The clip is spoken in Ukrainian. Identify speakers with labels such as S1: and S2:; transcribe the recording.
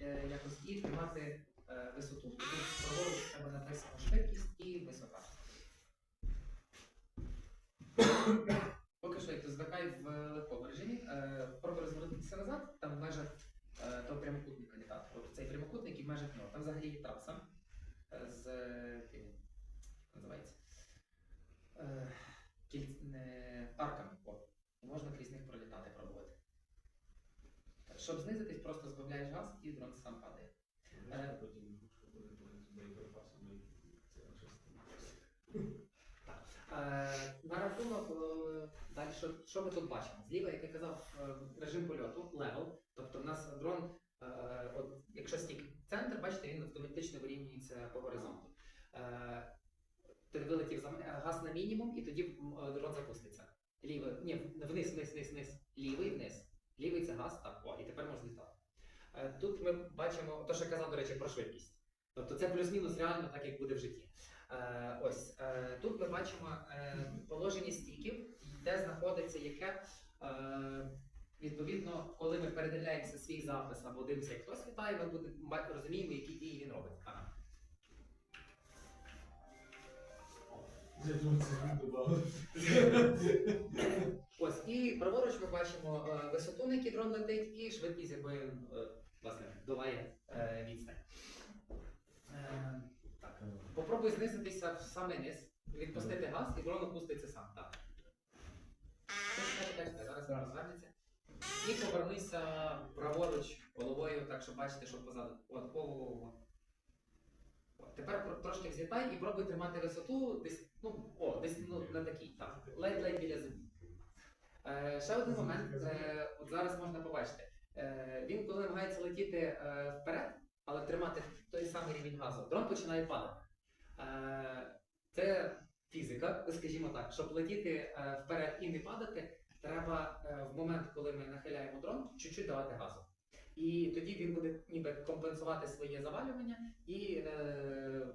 S1: е, якось і тримати е, висоту. Тут тебе написано швидкість і висота. Поки що, як ти звикай в легкому режимі, е, пробуй розвернутися назад, там в межах того прямокутника літати. От цей прямокутник і в межах нього. Там взагалі є траса з називається. Е, кіль... не, арками. О, і можна крізь них пролітати, пробувати. Щоб знизитись, просто збавляєш газ і дрон сам падає. Е. Е, на рахунок е, далі, що, що ми тут бачимо? Зліва, як я казав, е, режим польоту, левел. Тобто в нас дрон, е, от, якщо стік центр, бачите, він автоматично вирівнюється по горизонту. Е, ти вилетів за газ на мінімум, і тоді дрон запуститься. Лівий, ні, вниз, вниз, вниз, вниз. Лівий вниз. Лівий це газ, так, о, і тепер можна злітати. Е, тут ми бачимо, то, що я казав, до речі, про швидкість. Тобто це плюс-мінус реально так, як буде в житті. Е, ось е, тут ми бачимо е, положення стіків, де знаходиться яке. Е, відповідно, коли ми передивляємося свій запис або дивимося, як хтось літає, ми буде, ба- розуміємо, які дії він робить. Ага.
S2: Я думаю, це
S1: праворуч ми бачимо е, висоту, на якій дрон летить, і швидкість, якою він е, власне, долає е, відстань. Так. Попробуй знизитися в самий низ, відпустити газ, і дрон опуститься сам. Так. Зараз розвернеться. І повернися праворуч головою, так щоб бачити, що позаду. От, о, Тепер трошки взлітай і пробуй тримати висоту десь, ну, о, десь ну, на такій, так, ледь-ледь біля землі. Е, ще один момент, е, от зараз можна побачити. Е, він, коли намагається летіти е, вперед, але тримати той самий рівень газу, дрон починає падати. Е, це фізика, скажімо так. Щоб летіти е, вперед і не падати, треба е, в момент, коли ми нахиляємо дрон, чуть-чуть давати газу. І тоді він буде ніби компенсувати своє завалювання і е,